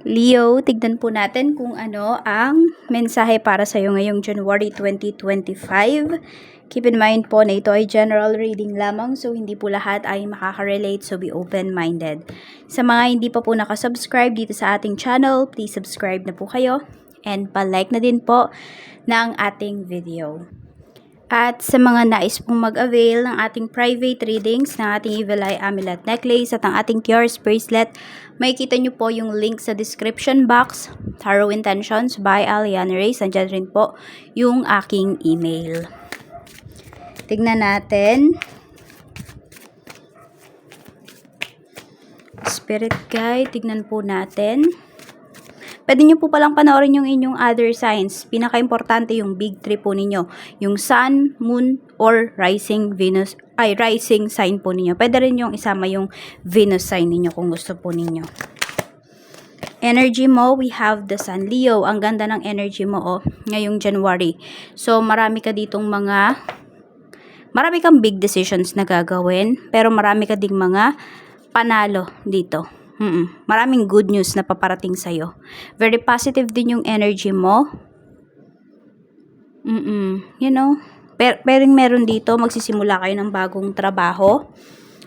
Leo, tignan po natin kung ano ang mensahe para sa iyo ngayong January 2025. Keep in mind po na ito ay general reading lamang so hindi po lahat ay makaka-relate so be open-minded. Sa mga hindi pa po nakasubscribe dito sa ating channel, please subscribe na po kayo and pa-like na din po ng ating video. At sa mga nais pong mag-avail ng ating private readings ng ating Evil Eye Amulet Necklace at ang ating Cures Bracelet, makikita nyo po yung link sa description box, Tarot Intentions by Aliana Reyes. Nandiyan rin po yung aking email. Tignan natin. Spirit Guide, tignan po natin. Pwede nyo po palang panoorin yung inyong other signs. Pinaka-importante yung big three po ninyo. Yung sun, moon, or rising Venus, ay rising sign po ninyo. Pwede rin yung isama yung Venus sign ninyo kung gusto po ninyo. Energy mo, we have the sun. Leo, ang ganda ng energy mo oh, ngayong January. So, marami ka ditong mga, marami kang big decisions na gagawin, pero marami ka ding mga panalo dito. Mm-mm. Maraming good news na paparating sa'yo. Very positive din yung energy mo. Mm-mm. You know, per pering meron dito, magsisimula kayo ng bagong trabaho.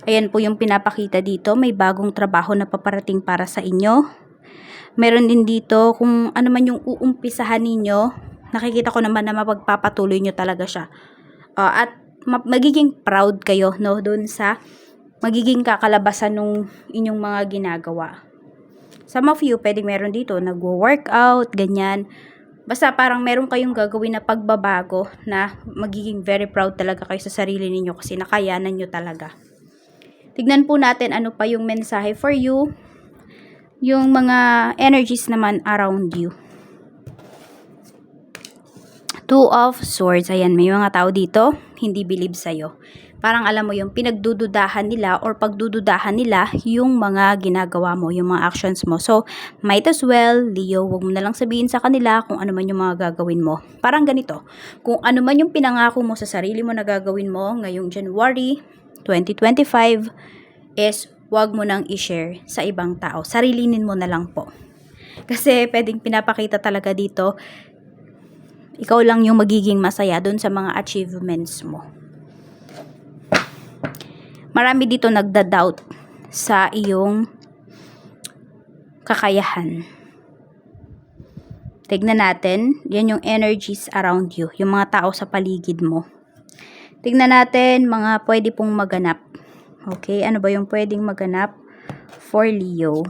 Ayan po yung pinapakita dito. May bagong trabaho na paparating para sa inyo. Meron din dito kung ano man yung uumpisahan ninyo. Nakikita ko naman na mapagpapatuloy nyo talaga siya. Uh, at magiging proud kayo no doon sa magiging kakalabasan nung inyong mga ginagawa. Some of you, pwedeng meron dito, nagwo-workout, ganyan. Basta parang meron kayong gagawin na pagbabago na magiging very proud talaga kayo sa sarili ninyo kasi nakayanan nyo talaga. Tignan po natin ano pa yung mensahe for you. Yung mga energies naman around you. Two of Swords. Ayan, may mga tao dito, hindi believe sa'yo parang alam mo yung pinagdududahan nila or pagdududahan nila yung mga ginagawa mo, yung mga actions mo. So, might as well, Leo, wag mo na lang sabihin sa kanila kung ano man yung mga gagawin mo. Parang ganito, kung ano man yung pinangako mo sa sarili mo na gagawin mo ngayong January 2025 is wag mo nang i-share sa ibang tao. Sarilinin mo na lang po. Kasi pwedeng pinapakita talaga dito, ikaw lang yung magiging masaya doon sa mga achievements mo marami dito nagda-doubt sa iyong kakayahan. Tignan natin, yan yung energies around you, yung mga tao sa paligid mo. Tignan natin mga pwede pong maganap. Okay, ano ba yung pwedeng maganap for Leo?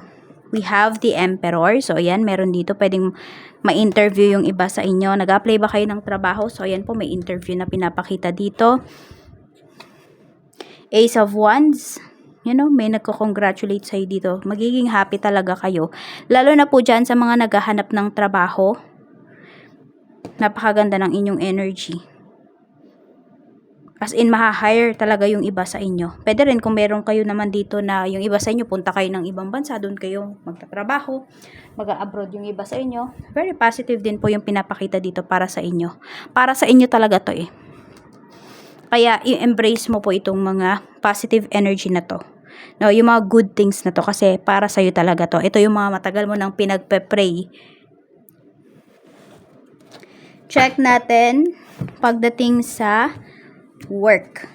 We have the Emperor. So, ayan, meron dito pwedeng ma-interview yung iba sa inyo. Nag-apply ba kayo ng trabaho? So, ayan po, may interview na pinapakita dito. Ace of Wands, you know, may nagko-congratulate sa'yo dito. Magiging happy talaga kayo. Lalo na po dyan sa mga naghahanap ng trabaho. Napakaganda ng inyong energy. As in, maha-hire talaga yung iba sa inyo. Pwede rin kung meron kayo naman dito na yung iba sa inyo, punta kayo ng ibang bansa, doon kayo magtatrabaho, mag-abroad yung iba sa inyo. Very positive din po yung pinapakita dito para sa inyo. Para sa inyo talaga to eh. Kaya i-embrace mo po itong mga positive energy na to. No, yung mga good things na to kasi para sa iyo talaga to. Ito yung mga matagal mo nang pinagpe-pray. Check natin pagdating sa work.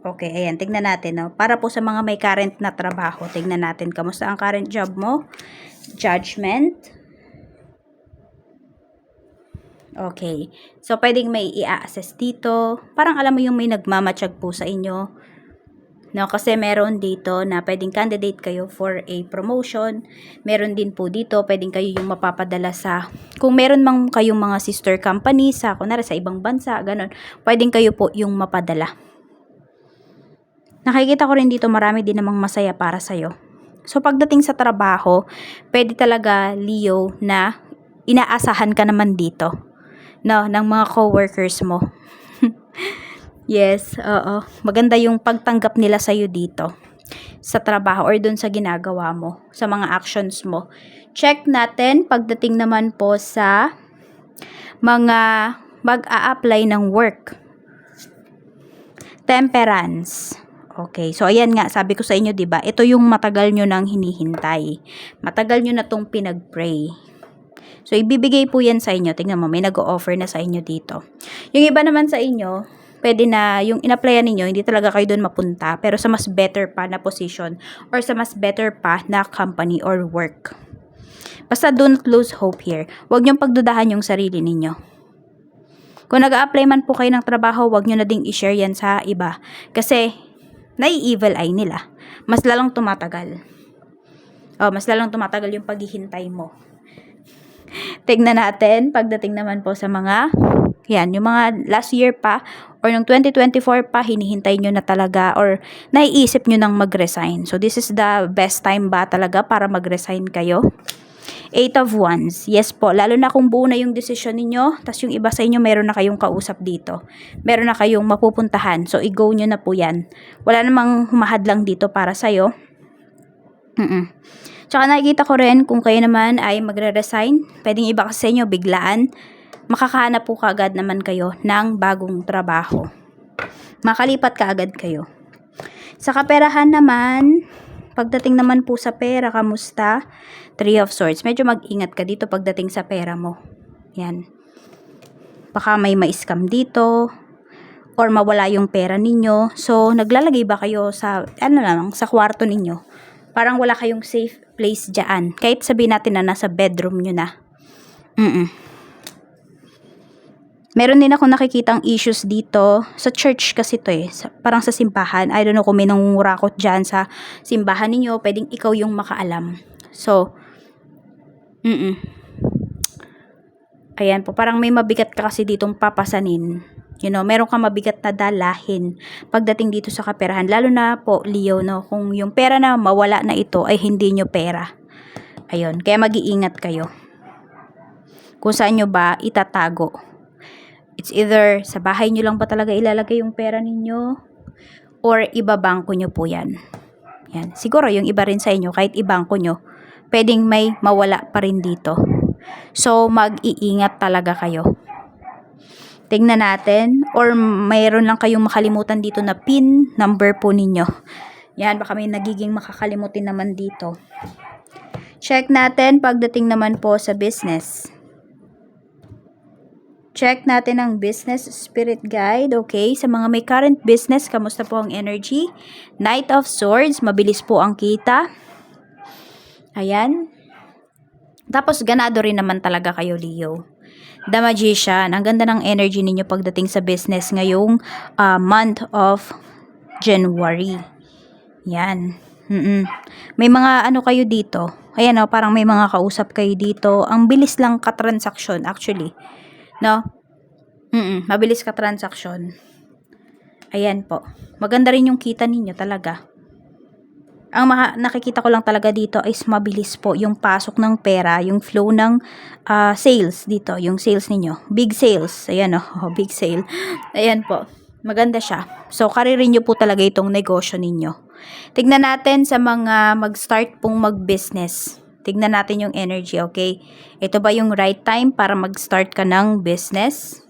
Okay, ayan, tignan natin. No? Para po sa mga may current na trabaho, tignan natin kamusta ang current job mo. Judgment. Okay. So, pwedeng may i-assess dito. Parang alam mo yung may nagmamatsyag po sa inyo. No, kasi meron dito na pwedeng candidate kayo for a promotion. Meron din po dito, pwedeng kayo yung mapapadala sa, kung meron mang kayong mga sister company sa, kunwari sa ibang bansa, ganun, pwedeng kayo po yung mapadala. Nakikita ko rin dito marami din namang masaya para sa'yo. So, pagdating sa trabaho, pwede talaga, Leo, na inaasahan ka naman dito no, ng mga co-workers mo. yes, oo. Maganda yung pagtanggap nila sa iyo dito sa trabaho or dun sa ginagawa mo, sa mga actions mo. Check natin pagdating naman po sa mga mag-a-apply ng work. Temperance. Okay, so ayan nga, sabi ko sa inyo, 'di ba? Ito yung matagal nyo nang hinihintay. Matagal nyo na tong pinag-pray. So ibibigay po 'yan sa inyo. Tingnan mo, may nag-o-offer na sa inyo dito. Yung iba naman sa inyo, pwede na yung in-applyan ninyo, hindi talaga kayo doon mapunta, pero sa mas better pa na position or sa mas better pa na company or work. Basta don't lose hope here. Huwag niyong pagdudahan yung sarili ninyo. Kung nag apply man po kayo ng trabaho, huwag nyo na ding i-share yan sa iba. Kasi, nai-evil eye nila. Mas lalong tumatagal. Oh, mas lalong tumatagal yung paghihintay mo. Tignan natin, pagdating naman po sa mga, yan, yung mga last year pa, or yung 2024 pa, hinihintay nyo na talaga, or naiisip nyo nang mag-resign. So, this is the best time ba talaga para mag-resign kayo? Eight of Wands. Yes po, lalo na kung buo na yung decision ninyo, tas yung iba sa inyo meron na kayong kausap dito. Meron na kayong mapupuntahan. So, i-go nyo na po yan. Wala namang humahad lang dito para sa'yo. Mm-mm. Tsaka nakikita ko rin kung kayo naman ay magre-resign, pwedeng iba kasi sa biglaan, makakahanap po kaagad naman kayo ng bagong trabaho. Makalipat kaagad kayo. Sa kaperahan naman, pagdating naman po sa pera, kamusta? Three of Swords. Medyo mag-ingat ka dito pagdating sa pera mo. Yan. Baka may ma-scam dito or mawala yung pera ninyo. So, naglalagay ba kayo sa, ano lang, sa kwarto ninyo? Parang wala kayong safe place dyan. Kahit sabihin natin na nasa bedroom nyo na. Mm Meron din ako nakikitang issues dito. Sa church kasi to eh. Sa, parang sa simbahan. I don't know kung may nangungurakot dyan sa simbahan ninyo. Pwedeng ikaw yung makaalam. So, mm Ayan po, parang may mabigat ka kasi ditong papasanin. You know, meron ka mabigat na dalahin pagdating dito sa kaperahan. Lalo na po, Leo, no, kung yung pera na mawala na ito ay hindi nyo pera. Ayun, kaya mag-iingat kayo. Kung saan nyo ba itatago. It's either sa bahay nyo lang ba talaga ilalagay yung pera ninyo or ibabangko nyo po yan. Yan. Siguro yung iba rin sa inyo, kahit ibangko nyo, pwedeng may mawala pa rin dito. So, mag-iingat talaga kayo. Tingnan natin. Or mayroon lang kayong makalimutan dito na pin number po ninyo. Yan, baka may nagiging makakalimutin naman dito. Check natin pagdating naman po sa business. Check natin ang business spirit guide. Okay, sa mga may current business, kamusta po ang energy? Knight of Swords, mabilis po ang kita. Ayan. Tapos, ganado rin naman talaga kayo, Leo. The Magician, ang ganda ng energy ninyo pagdating sa business ngayong uh, month of January. Yan. Mm-mm. May mga ano kayo dito. Ayan o, parang may mga kausap kayo dito. Ang bilis lang ka-transaction actually. No? Mm-mm. Mabilis ka-transaction. Ayan po. Maganda rin yung kita ninyo talaga ang maka- nakikita ko lang talaga dito is mabilis po yung pasok ng pera, yung flow ng uh, sales dito, yung sales ninyo. Big sales. Ayan oh, big sale. Ayan po. Maganda siya. So, karirin nyo po talaga itong negosyo ninyo. Tignan natin sa mga mag-start pong mag-business. Tignan natin yung energy, okay? Ito ba yung right time para mag-start ka ng business?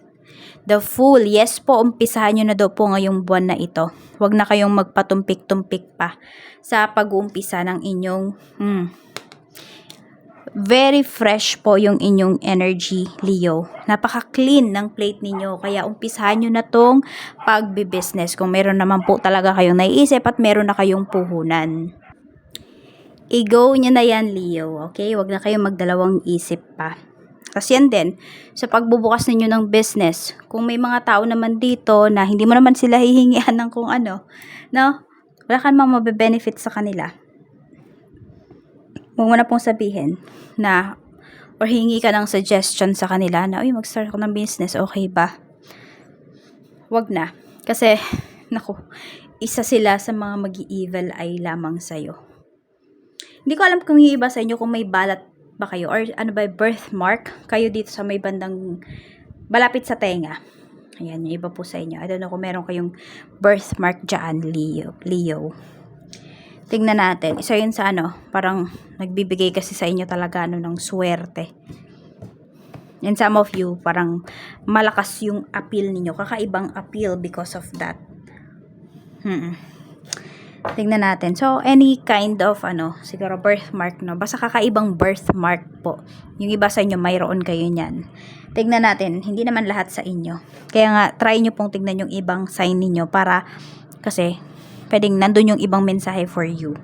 The Fool, yes po, umpisahan nyo na daw po ngayong buwan na ito. Huwag na kayong magpatumpik-tumpik pa sa pag-uumpisa ng inyong hmm, very fresh po yung inyong energy, Leo. Napaka-clean ng plate ninyo. Kaya umpisahan nyo na tong pagbi-business. Kung meron naman po talaga kayong naiisip at meron na kayong puhunan. I-go nyo na yan, Leo. Okay? Huwag na kayong magdalawang isip pa. Kasi yan din, sa pagbubukas ninyo ng business, kung may mga tao naman dito na hindi mo naman sila hihingian ng kung ano, no? Wala ka namang mabe-benefit sa kanila. Huwag mo na pong sabihin na or hingi ka ng suggestion sa kanila na, uy, mag-start ako ng business, okay ba? Huwag na. Kasi, naku, isa sila sa mga mag-evil ay lamang sa'yo. Hindi ko alam kung yung iba sa inyo kung may balat ba kayo or ano ba birthmark kayo dito sa may bandang malapit sa tenga. Ayan, yung iba po sa inyo. I don't know kung meron kayong birthmark dyan, Leo. Leo. Tingnan natin. Isa yun sa ano, parang nagbibigay kasi sa inyo talaga ano, ng swerte. And some of you, parang malakas yung appeal ninyo. Kakaibang appeal because of that. Hmm. Tingnan natin. So, any kind of, ano, siguro birthmark, no? Basta kakaibang birthmark po. Yung iba sa inyo, mayroon kayo niyan. Tingnan natin. Hindi naman lahat sa inyo. Kaya nga, try nyo pong tignan yung ibang sign ninyo para, kasi, pwedeng nandun yung ibang mensahe for you.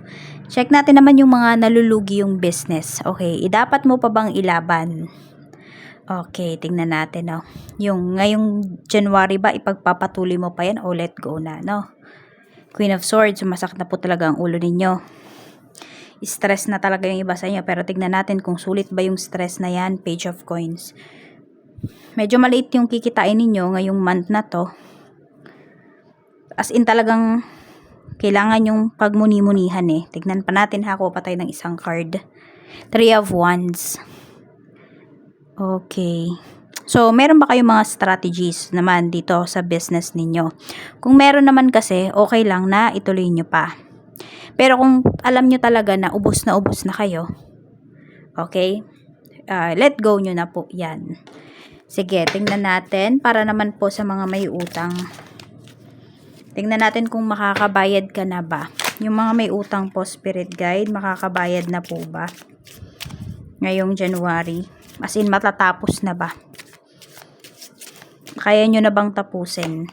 Check natin naman yung mga nalulugi yung business. Okay, dapat mo pa bang ilaban? Okay, tingnan natin, no? Yung ngayong January ba, ipagpapatuloy mo pa yan o let go na, no? Queen of Swords, sumasakit na po talaga ang ulo ninyo. Stress na talaga yung iba sa inyo, pero tignan natin kung sulit ba yung stress na yan, Page of Coins. Medyo maliit yung kikitain ninyo ngayong month na to. As in talagang kailangan yung pagmuni-munihan eh. Tignan pa natin ha, kuha pa ng isang card. Three of Wands. Okay. So, meron ba kayong mga strategies naman dito sa business ninyo? Kung meron naman kasi, okay lang na ituloy nyo pa. Pero kung alam nyo talaga na ubos na ubos na kayo, okay, uh, let go nyo na po yan. Sige, tingnan natin para naman po sa mga may utang. Tingnan natin kung makakabayad ka na ba. Yung mga may utang po, Spirit Guide, makakabayad na po ba? Ngayong January. As in, matatapos na ba? Kaya nyo na bang tapusin?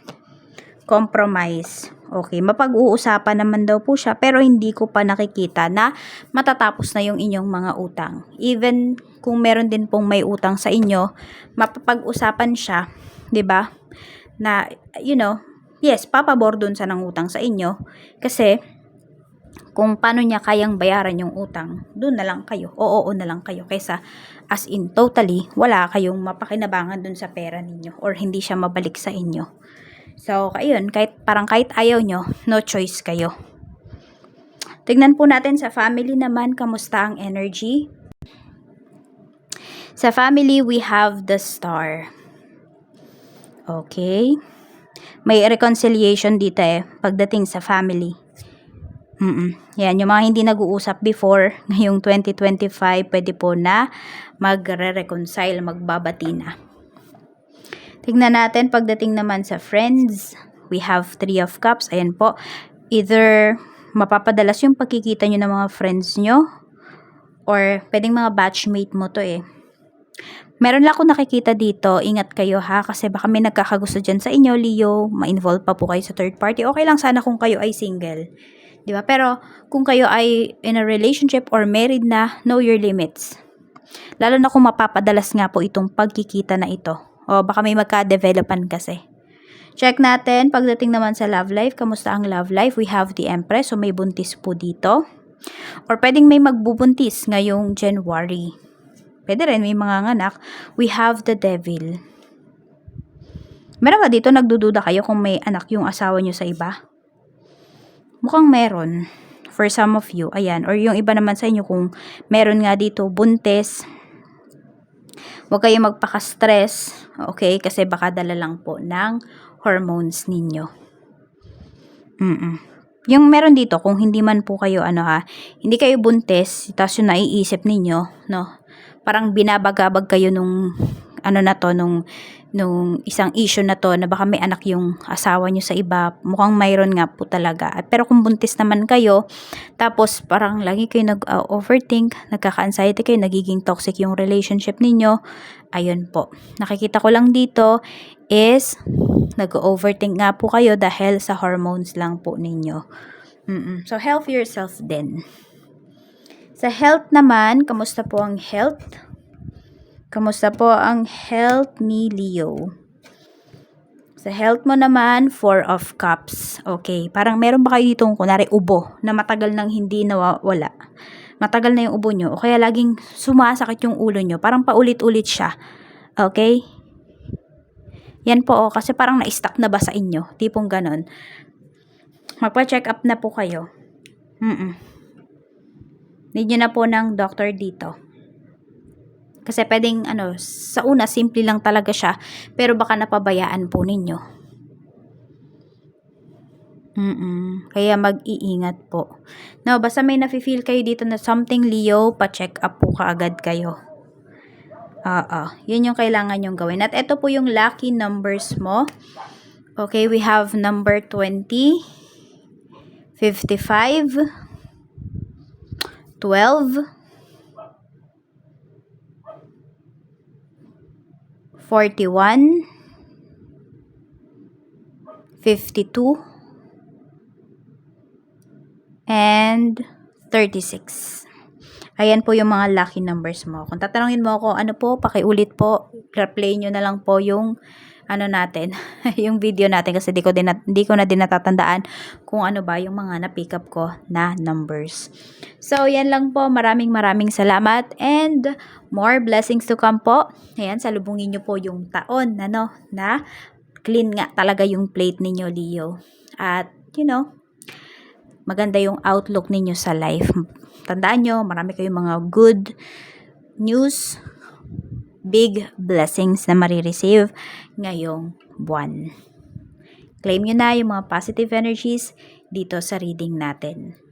Compromise. Okay, mapag-uusapan naman daw po siya pero hindi ko pa nakikita na matatapos na yung inyong mga utang. Even kung meron din pong may utang sa inyo, mapapag-usapan siya, 'di ba? Na you know, yes, papabor dun sa nang utang sa inyo kasi kung paano niya kayang bayaran yung utang, doon na lang kayo. Oo, oo na lang kayo. Kaysa as in totally, wala kayong mapakinabangan dun sa pera ninyo or hindi siya mabalik sa inyo. So, ayun, kahit, parang kahit ayaw nyo, no choice kayo. Tignan po natin sa family naman, kamusta ang energy. Sa family, we have the star. Okay. May reconciliation dito eh, pagdating sa family. Mm-mm. Yan, yung mga hindi nag-uusap before, ngayong 2025, pwede po na magre-reconcile, magbabati na. Tingnan natin, pagdating naman sa friends, we have three of cups. Ayan po, either mapapadalas yung pagkikita nyo ng mga friends nyo, or pwedeng mga batchmate mo to eh. Meron lang ako nakikita dito, ingat kayo ha, kasi baka may nagkakagusto dyan sa inyo, Leo, ma-involve pa po kayo sa third party. Okay lang sana kung kayo ay single. 'Di ba? Pero kung kayo ay in a relationship or married na, know your limits. Lalo na kung mapapadalas nga po itong pagkikita na ito. O baka may magka-developan kasi. Check natin, pagdating naman sa love life, kamusta ang love life? We have the Empress, so may buntis po dito. Or pwedeng may magbubuntis ngayong January. Pwede rin, may mga nganak. We have the Devil. Meron ba dito nagdududa kayo kung may anak yung asawa nyo sa iba? Mukhang meron for some of you. Ayan. Or yung iba naman sa inyo kung meron nga dito buntis. Huwag kayong magpaka-stress. Okay? Kasi baka dala lang po ng hormones ninyo. Mm-mm. Yung meron dito, kung hindi man po kayo, ano ha, hindi kayo buntis, tapos yung naiisip ninyo, no, parang binabagabag kayo nung, ano na to, nung, nung isang issue na to na baka may anak yung asawa nyo sa iba, mukhang mayroon nga po talaga. Pero kung buntis naman kayo, tapos parang lagi kayo nag-overthink, uh, nagkaka-anxiety kayo, nagiging toxic yung relationship ninyo, ayun po. Nakikita ko lang dito is nag-overthink nga po kayo dahil sa hormones lang po ninyo. Mm-mm. So, help yourself din. Sa health naman, kamusta po ang health? Kamusta po ang health ni Leo? Sa health mo naman, four of cups. Okay, parang meron ba kayo ditong kunwari ubo na matagal nang hindi nawawala? Matagal na yung ubo nyo o kaya laging sumasakit yung ulo nyo. Parang paulit-ulit siya. Okay? Yan po oh, kasi parang na-stuck na ba sa inyo? Tipong ganon. Magpa-check up na po kayo. Mm-mm. Need nyo na po ng doctor dito. Kasi pwedeng, ano, sa una, simple lang talaga siya. Pero baka napabayaan po ninyo. Mm-mm. Kaya mag-iingat po. No, basta may nafe-feel kayo dito na something Leo, pa-check up po kaagad kayo. Oo. Yun yung kailangan yung gawin. At ito po yung lucky numbers mo. Okay, we have number 20, 55, 12, 41, 52, and 36. Ayan po yung mga lucky numbers mo. Kung tatanungin mo ako, ano po, pakiulit po, replay nyo na lang po yung ano natin, yung video natin kasi di ko, din, di ko na din natatandaan kung ano ba yung mga na-pick up ko na numbers. So, yan lang po. Maraming maraming salamat and more blessings to come po. Ayan, salubungin nyo po yung taon, ano, na clean nga talaga yung plate ninyo, Leo. At, you know, maganda yung outlook ninyo sa life. Tandaan nyo, marami kayong mga good news, big blessings na marireceive ngayong buwan. Claim nyo na yung mga positive energies dito sa reading natin.